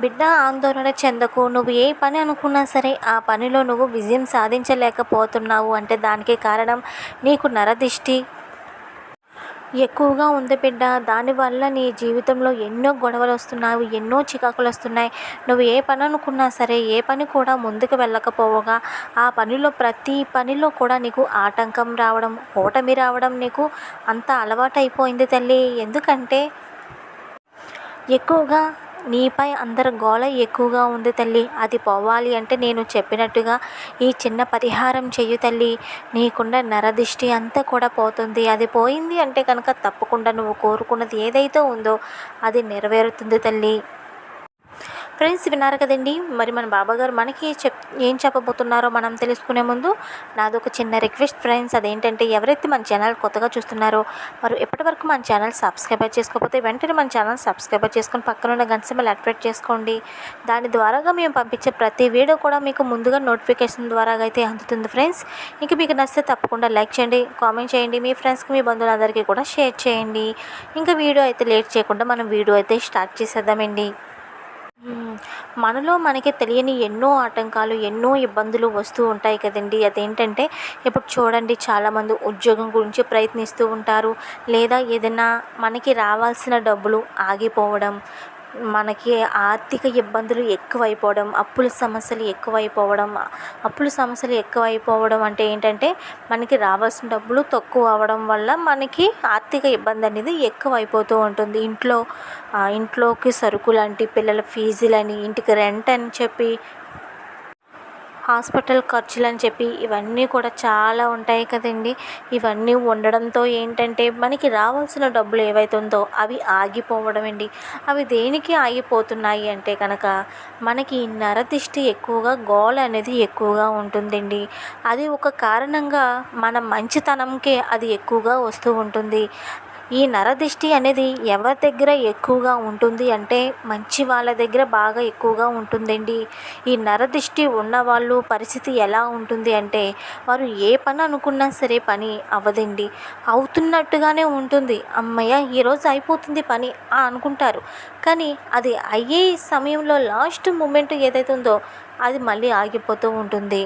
బిడ్డ ఆందోళన చెందకు. నువ్వు ఏ పని అనుకున్నా సరే ఆ పనిలో నువ్వు విజయం సాధించలేకపోతున్నావు అంటే దానికి కారణం నీకు నరదిష్టి. ఎక్కువగా ఉంది బిడ్డ దానివల్ల నీ జీవితంలో ఎన్నో గొడవలు వస్తున్నాయి ఎన్నో చికాకులు వస్తున్నాయి. నువ్వు ఏ పని అనుకున్నా సరే ఏ పని కూడా ముందుకు వెళ్ళకపోవగా. ఆ పనిలో ప్రతి పనిలో కూడా నీకు ఆటంకం రావడం ఓటమి రావడం నీకు అంత అలవాటు అయిపోయింది తల్లి. ఎందుకంటే ఎక్కువగా నీపై అందరి గోల ఎక్కువగా ఉంది తల్లి. అది పోవాలి అంటే నేను చెప్పినట్టుగా ఈ చిన్న పరిహారం చెయ్యు తల్లి. నీకున్న నరదిష్టి అంతా కూడా పోతుంది. అది పోయింది అంటే కనుక తప్పకుండా నువ్వు కోరుకున్నది ఏదైతే ఉందో అది నెరవేరుతుంది తల్లి. ఫ్రెండ్స్ విన్నారు కదండి. మరి మన బాబాగారు మనకి చెప్ ఏం చెప్పబోతున్నారో మనం తెలుసుకునే ముందు నాది ఒక చిన్న రిక్వెస్ట్ ఫ్రెండ్స్. అదేంటంటే ఎవరైతే మన ఛానల్ కొత్తగా చూస్తున్నారో వారు ఎప్పటివరకు మన ఛానల్ సబ్స్క్రైబర్ చేసుకోకపోతే వెంటనే మన ఛానల్ సబ్స్క్రైబర్ చేసుకొని పక్కన ఉన్న గంట యాక్టివేట్ చేసుకోండి. దాని ద్వారాగా మేము పంపించే ప్రతి వీడియో కూడా మీకు ముందుగా నోటిఫికేషన్ ద్వారా అయితే అందుతుంది ఫ్రెండ్స్. ఇంక మీకు నచ్చితే తప్పకుండా లైక్ చేయండి కామెంట్ చేయండి మీ ఫ్రెండ్స్కి మీ బంధువులందరికీ కూడా షేర్ చేయండి. ఇంకా వీడియో అయితే లేట్ చేయకుండా మనం వీడియో అయితే స్టార్ట్ చేసేద్దామండి. మనలో మనకి తెలియని ఎన్నో ఆటంకాలు ఎన్నో ఇబ్బందులు వస్తూ ఉంటాయి కదండి. అదేంటంటే ఇప్పుడు చూడండి చాలామంది ఉద్యోగం గురించి ప్రయత్నిస్తూ ఉంటారు. లేదా ఏదైనా మనకి రావాల్సిన డబ్బులు ఆగిపోవడం మనకి ఆర్థిక ఇబ్బందులు ఎక్కువైపోవడం అప్పుల సమస్యలు ఎక్కువైపోవడం అప్పుల సమస్యలు ఎక్కువైపోవడం అంటే ఏంటంటే మనకి రావాల్సిన డబ్బులు తక్కువ అవ్వడం వల్ల మనకి ఆర్థిక ఇబ్బంది అనేది ఎక్కువైపోతూ ఉంటుంది. ఇంట్లో ఇంట్లోకి సరుకులు అంటే పిల్లల ఫీజులని ఇంటికి రెంట్ అని చెప్పి హాస్పిటల్ ఖర్చులు అని చెప్పి ఇవన్నీ కూడా చాలా ఉంటాయి కదండి. ఇవన్నీ ఉండడంతో ఏంటంటే మనకి రావాల్సిన డబ్బులు ఏవైతే ఉందో అవి ఆగిపోవడం అండి అవి దేనికి ఆగిపోతున్నాయి అంటే కనుక మనకి నరదిష్టి ఎక్కువగా గోల అనేది ఎక్కువగా ఉంటుందండి. అది ఒక కారణంగా మన మంచితనంకే అది ఎక్కువగా వస్తూ ఉంటుంది. ఈ నరదిష్టి అనేది ఎవరి దగ్గర ఎక్కువగా ఉంటుంది అంటే మంచి వాళ్ళ దగ్గర బాగా ఎక్కువగా ఉంటుందండి. ఈ నరదిష్టి ఉన్నవాళ్ళు పరిస్థితి ఎలా ఉంటుంది అంటే వారు ఏ పని అనుకున్నా సరే పని అవ్వదండి. అవుతున్నట్టుగానే ఉంటుంది. అమ్మయ్య ఈరోజు అయిపోతుంది పని అనుకుంటారు. కానీ అది అయ్యే సమయంలో లాస్ట్ మూమెంట్ ఏదైతే ఉందో అది మళ్ళీ ఆగిపోతూ ఉంటుంది.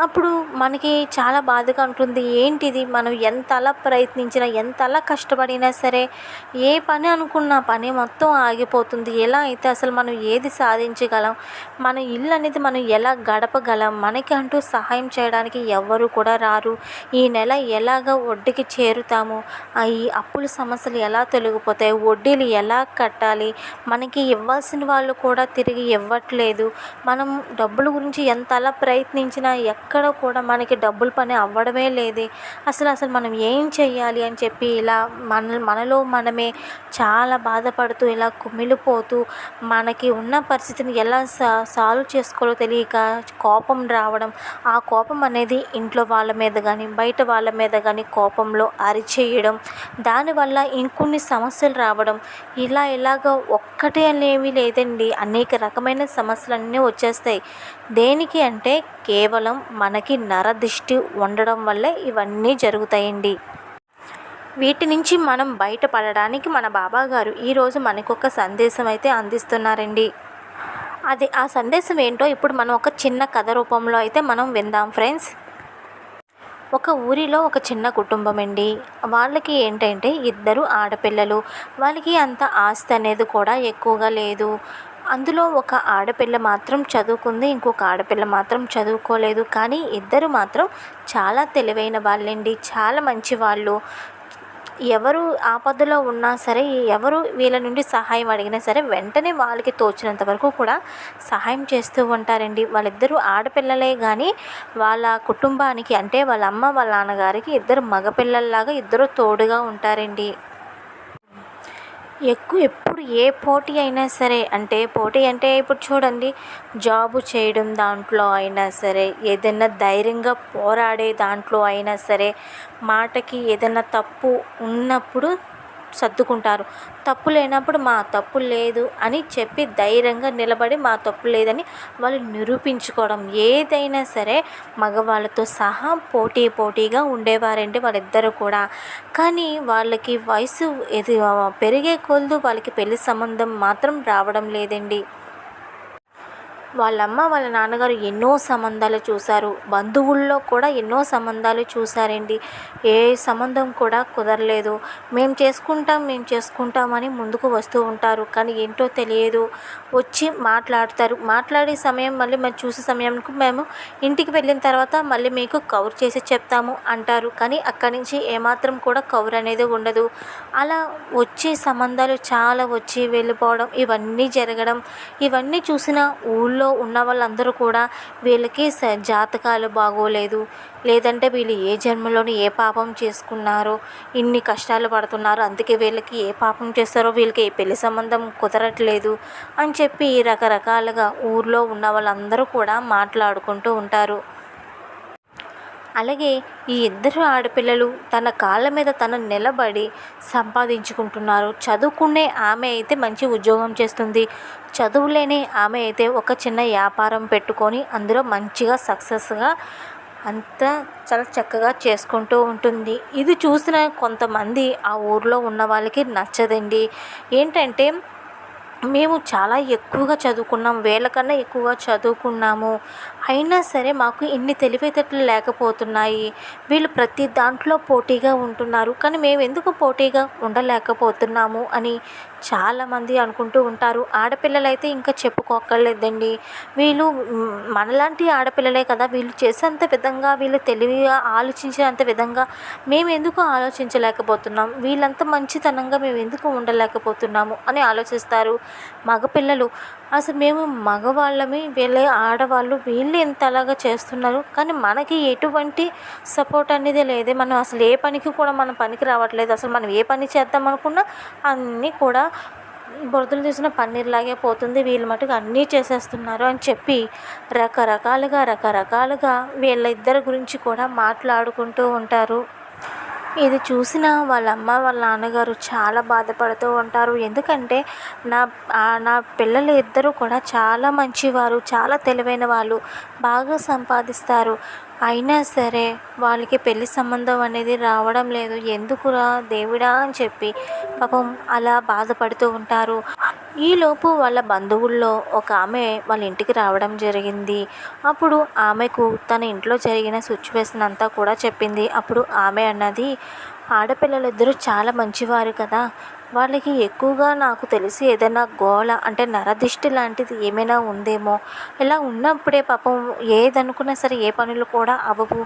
అప్పుడు మనకి చాలా బాధగా ఉంటుంది. ఏంటిది? మనం ఎంత అలా ప్రయత్నించినా ఎంత అలా కష్టపడినా సరే ఏ పని అనుకున్న పని మొత్తం ఆగిపోతుంది. ఎలా అయితే అసలు మనం ఏది సాధించగలం? మన ఇల్లు అనేది మనం ఎలా గడపగలం? మనకి అంటూ సహాయం చేయడానికి ఎవ్వరు కూడా రారు. ఈ నెల ఎలాగ వడ్డీకి చేరుతాము? ఈ అప్పుల సమస్యలు ఎలా తొలగిపోతాయి? వడ్డీలు ఎలా కట్టాలి? మనకి ఇవ్వాల్సిన వాళ్ళు కూడా తిరిగి ఇవ్వట్లేదు. మనం డబ్బుల గురించి ఎంత అలా ప్రయత్నించినా ఎక్కడ కూడా మనకి డబ్బుల పని అవ్వడమే లేదే. అసలు అసలు మనం ఏం చెయ్యాలి అని చెప్పి ఇలా మన మనలో మనమే చాలా బాధపడుతూ ఇలా కుమిలిపోతూ మనకి ఉన్న పరిస్థితిని ఎలా సా సాల్వ్ చేసుకోవాలో తెలియక కోపం రావడం ఆ కోపం అనేది ఇంట్లో వాళ్ళ మీద కానీ బయట వాళ్ళ మీద కానీ కోపంలో అరిచేయడం దానివల్ల ఇంకొన్ని సమస్యలు రావడం ఇలా ఇలాగ ఒక్కటే అనేవి లేదండి. అనేక రకమైన సమస్యలన్నీ వచ్చేస్తాయి. దేనికి అంటే కేవలం మనకి నరదిష్టి ఉండడం వల్లే ఇవన్నీ జరుగుతాయండి. వీటి నుంచి మనం బయటపడడానికి మన బాబా గారు ఈరోజు మనకొక సందేశం అయితే అందిస్తున్నారండి. అది ఆ సందేశం ఏంటో ఇప్పుడు మనం ఒక చిన్న కథ రూపంలో అయితే మనం విందాం ఫ్రెండ్స్. ఒక ఊరిలో ఒక చిన్న కుటుంబం అండి వాళ్ళకి ఏంటంటే ఇద్దరు ఆడపిల్లలు. వాళ్ళకి అంత ఆస్తి అనేది కూడా ఎక్కువగా లేదు. అందులో ఒక ఆడపిల్ల మాత్రం చదువుకుంది ఇంకొక ఆడపిల్ల మాత్రం చదువుకోలేదు. కానీ ఇద్దరు మాత్రం చాలా తెలివైన వాళ్ళండి. చాలా మంచి వాళ్ళు. ఎవరు ఆపదలో ఉన్నా సరే ఎవరు వీళ్ళ నుండి సహాయం అడిగినా సరే వెంటనే వాళ్ళకి తోచినంత వరకు కూడా సహాయం చేస్తూ ఉంటారండి. వాళ్ళిద్దరూ ఆడపిల్లలే కానీ వాళ్ళ కుటుంబానికి అంటే వాళ్ళ అమ్మ వాళ్ళ నాన్నగారికి ఇద్దరు మగపిల్లల్లాగా ఇద్దరు తోడుగా ఉంటారండి. ఎక్కువ ఎప్పుడు ఏ పోటీ అయినా సరే అంటే పోటీ అంటే ఇప్పుడు చూడండి జాబు చేయడం దాంట్లో అయినా సరే ఏదైనా ధైర్యంగా పోరాడే దాంట్లో అయినా సరే మాటకి ఏదైనా తప్పు ఉన్నప్పుడు సర్దుకుంటారు. తప్పు లేనప్పుడు మా తప్పు లేదు అని చెప్పి ధైర్యంగా నిలబడి మా తప్పు లేదని వాళ్ళు నిరూపించుకోవడం. ఏదైనా సరే మగవాళ్ళతో సహా పోటీ పోటీగా ఉండేవారండి వాళ్ళిద్దరూ కూడా. కానీ వాళ్ళకి వయసు ఇది పెరిగే కొలదు వాళ్ళకి పెళ్ళి సంబంధం మాత్రం రావడం లేదండి. వాళ్ళమ్మ వాళ్ళ నాన్నగారు ఎన్నో సంబంధాలు చూశారు. బంధువుల్లో కూడా ఎన్నో సంబంధాలు చూశారండి. ఏ సంబంధం కూడా కుదరలేదు. మేము చేసుకుంటాం మేము చేసుకుంటామని ముందుకు వస్తూ ఉంటారు. కానీ ఏంటో తెలియదు. వచ్చి మాట్లాడతారు. మాట్లాడే సమయం మళ్ళీ మేము చూసే సమయంకు మేము ఇంటికి వెళ్ళిన తర్వాత మళ్ళీ మీకు కవర్ చేసి చెప్తాము అంటారు. కానీ అక్కడి నుంచి ఏమాత్రం కూడా కవర్ అనేది ఉండదు. అలా వచ్చే సంబంధాలు చాలా వచ్చి వెళ్ళిపోవడం ఇవన్నీ జరగడం ఇవన్నీ చూసిన ఊళ్ళో ఊళ్ళో ఉన్న వాళ్ళందరూ కూడా వీళ్ళకి స జాతకాలు బాగోలేదు. లేదంటే వీళ్ళు ఏ జన్మలోని ఏ పాపం చేసుకున్నారో ఇన్ని కష్టాలు పడుతున్నారు అందుకే వీళ్ళకి ఏ పాపం చేస్తారో వీళ్ళకి ఏ పెళ్ళి సంబంధం కుదరట్లేదు అని చెప్పి రకరకాలుగా ఊర్లో ఉన్న వాళ్ళందరూ కూడా మాట్లాడుకుంటూ ఉంటారు. అలాగే ఈ ఇద్దరు ఆడపిల్లలు తన కాళ్ళ మీద తను నిలబడి సంపాదించుకుంటున్నారు. చదువుకునే ఆమె అయితే మంచి ఉద్యోగం చేస్తుంది. చదువులేని ఆమె అయితే ఒక చిన్న వ్యాపారం పెట్టుకొని అందులో మంచిగా సక్సెస్గా అంతా చాలా చక్కగా చేసుకుంటూ ఉంటుంది. ఇది చూసిన కొంతమంది ఆ ఊర్లో ఉన్న వాళ్ళకి నచ్చదండి. ఏంటంటే మేము చాలా ఎక్కువగా చదువుకున్నాం. వేల కన్నా ఎక్కువగా చదువుకున్నాము. అయినా సరే మాకు ఇన్ని తెలివితేటలు లేకపోతున్నాయి. వీళ్ళు ప్రతి దాంట్లో పోటీగా ఉంటున్నారు. కానీ మేము ఎందుకు పోటీగా ఉండలేకపోతున్నాము అని చాలామంది అనుకుంటూ ఉంటారు ఆడపిల్లలైతే ఇంకా చెప్పుకోక్కర్లేదండి. వీళ్ళు మనలాంటి ఆడపిల్లలే కదా వీళ్ళు చేసేంత విధంగా వీళ్ళు తెలివిగా ఆలోచించేంత విధంగా మేము ఎందుకు ఆలోచించలేకపోతున్నాం? వీళ్ళంత మంచితనంగా మేము ఎందుకు ఉండలేకపోతున్నాము అని ఆలోచిస్తారు. మగపిల్లలు అసలు మేము మగవాళ్ళమే వీళ్ళే ఆడవాళ్ళు వీళ్ళు ఇంతలాగా చేస్తున్నారు. కానీ మనకి ఎటువంటి సపోర్ట్ అనేది లేదే. మనం అసలు ఏ పనికి కూడా మన పనికి రావట్లేదు. అసలు మనం ఏ పని చేద్దాం అనుకున్నా అన్నీ కూడా బురదలు తీసిన పన్నీర్లాగే పోతుంది. వీళ్ళు మటుకు అన్నీ చేసేస్తున్నారు అని చెప్పి రకరకాలుగా రకరకాలుగా వీళ్ళిద్దరి గురించి కూడా మాట్లాడుకుంటూ ఉంటారు. ఇది చూసిన వాళ్ళ అమ్మ వాళ్ళ నాన్నగారు చాలా బాధపడుతూ ఉంటారు. ఎందుకంటే నా నా పిల్లలు ఇద్దరు కూడా చాలా మంచివారు చాలా తెలివైన వాళ్ళు బాగా సంపాదిస్తారు. అయినా సరే వాళ్ళకి పెళ్ళి సంబంధం అనేది రావడం లేదు. ఎందుకురా దేవుడా అని చెప్పి పాపం అలా బాధపడుతూ ఉంటారు. ఈలోపు వాళ్ళ బంధువుల్లో ఒక ఆమె వాళ్ళ ఇంటికి రావడం జరిగింది. అప్పుడు ఆమెకు తన ఇంట్లో జరిగిన సిచ్యువేషన్ అంతా కూడా చెప్పింది. అప్పుడు ఆమె అన్నది ఆడపిల్లలిద్దరూ చాలా మంచివారు కదా. వాళ్ళకి ఎక్కువగా నాకు తెలిసి ఏదైనా గోల అంటే నరదిష్టి లాంటిది ఏమైనా ఉందేమో. ఇలా ఉన్నప్పుడే పాపం ఏదనుకున్నా సరే ఏ పనులు కూడా అవ్వవు.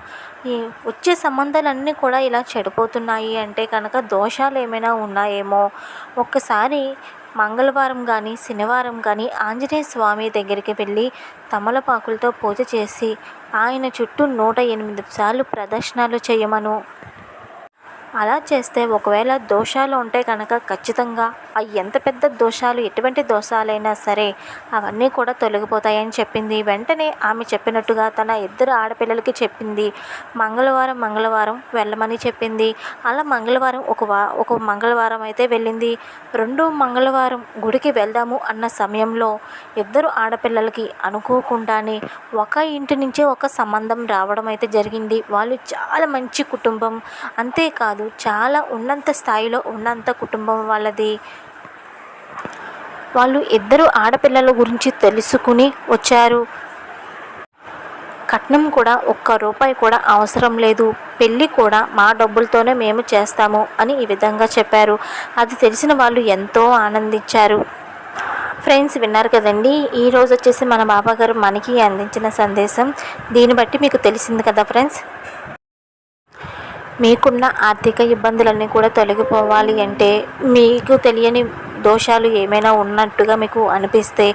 ఈ వచ్చే సంబంధాలన్నీ కూడా ఇలా చెడిపోతున్నాయి అంటే కనుక దోషాలు ఏమైనా ఉన్నాయేమో. ఒక్కసారి మంగళవారం కానీ శనివారం కానీ ఆంజనేయ స్వామి దగ్గరికి వెళ్ళి తమలపాకులతో పూజ చేసి ఆయన చుట్టూ నూట ఎనిమిది సార్లు ప్రదర్శనలు చేయమను. అలా చేస్తే ఒకవేళ దోషాలు ఉంటే కనుక ఖచ్చితంగా అవి ఎంత పెద్ద దోషాలు ఎటువంటి దోషాలైనా సరే అవన్నీ కూడా తొలగిపోతాయని చెప్పింది. వెంటనే ఆమె చెప్పినట్టుగా తన ఇద్దరు ఆడపిల్లలకి చెప్పింది. మంగళవారం మంగళవారం వెళ్ళమని చెప్పింది. అలా మంగళవారం ఒక వా ఒక మంగళవారం అయితే వెళ్ళింది. రెండో మంగళవారం గుడికి వెళ్దాము అన్న సమయంలో ఇద్దరు ఆడపిల్లలకి అనుకోకుండానే ఒక ఇంటి నుంచే ఒక సంబంధం రావడం అయితే జరిగింది. వాళ్ళు చాలా మంచి కుటుంబం. అంతేకాదు చాలా ఉన్నంత స్థాయిలో ఉన్నంత కుటుంబం వాళ్ళది. వాళ్ళు ఇద్దరు ఆడపిల్లల గురించి తెలుసుకుని వచ్చారు. కట్నం కూడా ఒక్క రూపాయి కూడా అవసరం లేదు. పెళ్ళి కూడా మా డబ్బులతోనే మేము చేస్తాము అని ఈ విధంగా చెప్పారు. అది తెలిసిన వాళ్ళు ఎంతో ఆనందించారు. ఫ్రెండ్స్ విన్నారు కదండి? ఈరోజు వచ్చేసి మన బాబాగారు మనకి అందించిన సందేశం. దీన్ని బట్టి మీకు తెలిసింది కదా ఫ్రెండ్స్? మీకున్న ఆర్థిక ఇబ్బందులన్నీ కూడా తొలగిపోవాలి అంటే మీకు తెలియని దోషాలు ఏమైనా ఉన్నట్టుగా మీకు అనిపిస్తే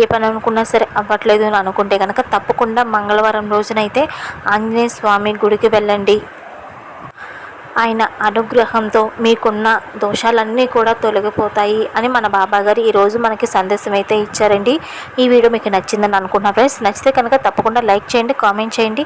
ఏ పని అనుకున్నా సరే అవ్వట్లేదు అని అనుకుంటే కనుక తప్పకుండా మంగళవారం రోజునైతే ఆంజనేయ స్వామి గుడికి వెళ్ళండి. ఆయన అనుగ్రహంతో మీకున్న దోషాలన్నీ కూడా తొలగిపోతాయి అని మన బాబా గారు ఈరోజు మనకి సందేశం అయితే ఇచ్చారండి. ఈ వీడియో మీకు నచ్చిందని అనుకుంటున్నా ఫ్రెండ్స్ నచ్చితే కనుక తప్పకుండా లైక్ చేయండి కామెంట్ చేయండి.